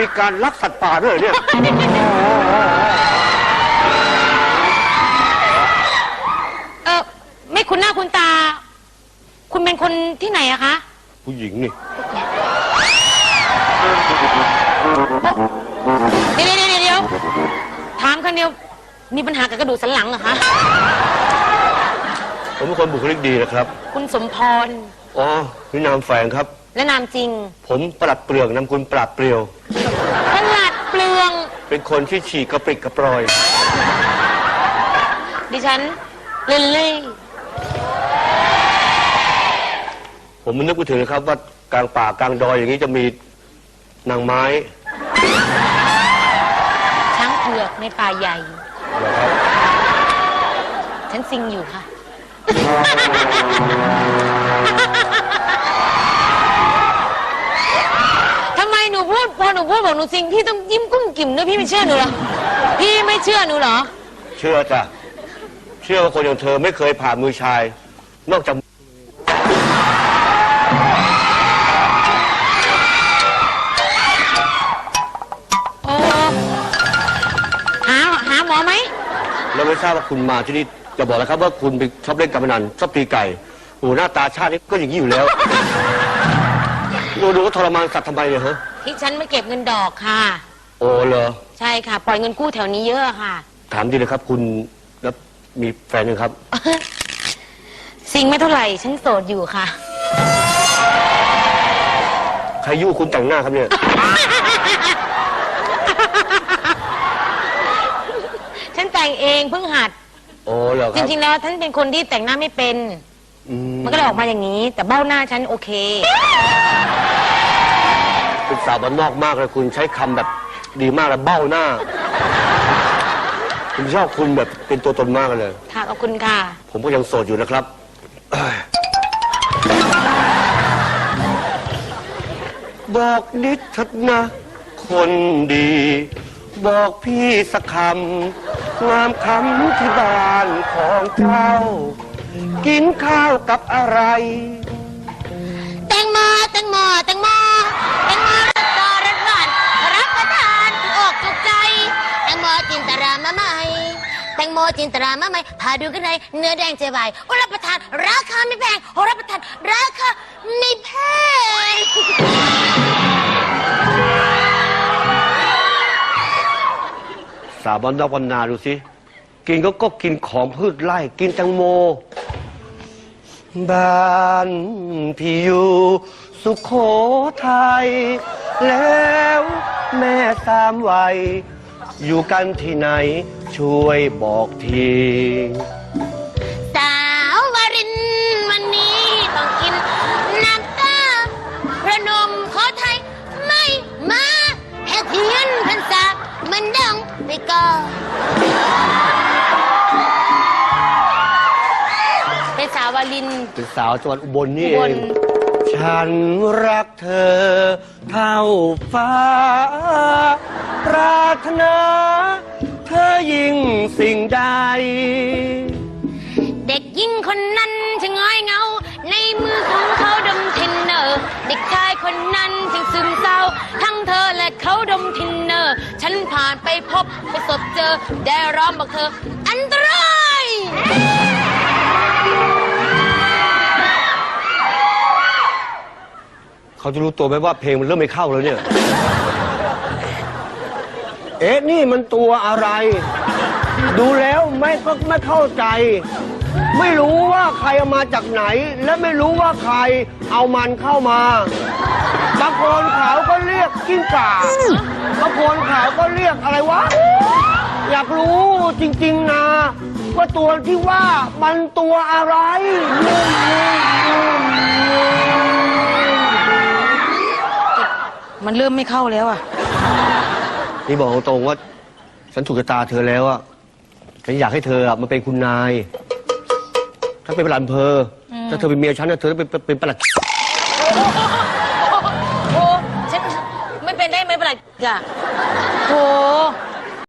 มีการลักสัตว์ป่าด้วยเหรอเนี่ย เออไม่คุ้นหน้าคุ้นตา คุณเป็นคนที่ไหนอะคะผู้หญิงนี่ เดี๋ยวเดี๋ยวเดี๋ยวเดี๋ยวถามคำเดียวมีปัญหากับกระดูกสันหลังเหรอคะ ผมเป็นคนบุคลิกดีนะครับ คุณสมพร อ๋อนี่นามแฝงครับ และนามจริง ผมปลัดเปลือกนามคุณปราดเปรียว ประหลัดเปลือง เป็นคนที่ฉีกกระปริกกระปรอย ดิฉันเลนเล่ผมมันนึกไปถึงนะครับ ว่ากลางป่ากลางดอยอย่างนี้จะมีนางไม้ช้างเผือกในป่าใหญ่ นะครับ ฉันซิงอยู่ค่ะ ทำไมหนู พูดพอหนูดบอกหนูซิงพี่ต้องยิ้มกุ้มกิ่มด้วยพี่ไม่เชื่อหนูเหรอพี่ไม่เชื่อหนูเหรอ เชื่อจ้ะ เชื่อว่าคนอย่างเธอไม่เคยผ่านมือชาย นอกจาก โอ้หาหาหมอไหมแล้วไม่ทราบว่าคุณมาที่นี่จะบอกแล้วครับว่าคุณไปชอบเล่นการพนันชอบตีไก่โอ้หน้าตาชาตินี้ก็อย่างนี้อยู่แล้วดูดูว่าทรมานสัตว์ทำไมเนี่ยฮะ ที่ฉันมาเก็บเงินดอกค่ะ โอ้เหรอ ใช่ค่ะ ปล่อยเงินกู้แถวนี้เยอะค่ะ ถามดีเลยครับ คุณแล้วมีแฟนยังครับซิงไม่เท่าไหร่ฉันโสดอยู่ค่ะ ใครยุ่คุณแต่งหน้าครับเนี่ย ฉันแต่งเองเพิ่งหัด โอ้เหรอคจรับริงๆแล้วท่านเป็นคนที่แต่งหน้าไม่เป็น อืมมันก็เลยออกมาอย่างนี้ แต่เบ้าหน้าฉันโอเค เป็นสาวบ้านนอกมากเลยคุณใช้คำแบบดีมากเลยเบ้าหน้า ผมชอบคุณแบบเป็นตัวตนมากเลย ค่ะขอบคุณค่ะ ผมก็ยังโสดอยู่นะครับเอ้ยบอกนิดเถิดนะ คนดี บอกพี่สักคำงามคำที่บ้านของเจ้า กินข้าวกับอะไร งโมจินตรามะไม่แตงโมจินตรามะไม่พาดูกันในเนื้อแดงเจไหวโอรับประทาน ราคาไม่แพงโอรับประทาน ราคาไม่แพงสาวบ้านนอกวันนาดูสิ กินก็ก็กินของพืชไร่ กินแตงโม บ้านพี่อยู่สุขโขทัยแล้วแม่สามวัย อยู่กันที่ไหน ช่วยบอกที สาววารินวันนี้ต้องกินน้ำตาพระนมขอไทยไม่มาแห่เทียนพรรษามันดังไปก่อนเป็นสาววารินเป็นสาวจังหวัดอุบลนี่อุเอบล ง ฉันรักเธอเท่าฟ้า ปรารถนาเธอยิ่งสิ่งใด เด็กยิ่งคนนั้นช่างง้อยเหงา ในมือของเขาดมเทนเนอร์ เด็กชายคนนั้นช่างซึมเศร้า ทั้งเธอและเขาดมเทนเนอร์ ฉันผ่านไปพบไปสบเจอ ได้ร้องบอกเธอ อันตราย เขาจะรู้ตัวไหมว่าเพลงมันเริ่มไม่เข้าแล้วเนี่ย เอ๊ะนี่มันตัวอะไร ดูแล้วไม่ก็ไม่เข้าใจ ไม่รู้ว่าใครเอามาจากไหน และไม่รู้ว่าใครเอามันเข้ามาบางคนเขาก็เรียกกิ้งก่าบางคนเขาก็เรียกอะไรวะ อยากรู้จริง ๆนะ ว่าตัวที่ว่ามันตัวอะไรมันเริ่มไม่เข้าแล้วอะ นี่บอกตรงๆว่า ฉันถูกชะตาเธอแล้วอะฉันอยากให้เธออะมาเป็นคุณนาย ถ้าเป็นประหลัดอำเภออถ้าเธอเป็นเมียฉันนะเธอต้องเป็นเป็นประหลัดโอ้ฉันไม่เป็นได้ไหมประหลัดจ้ะโห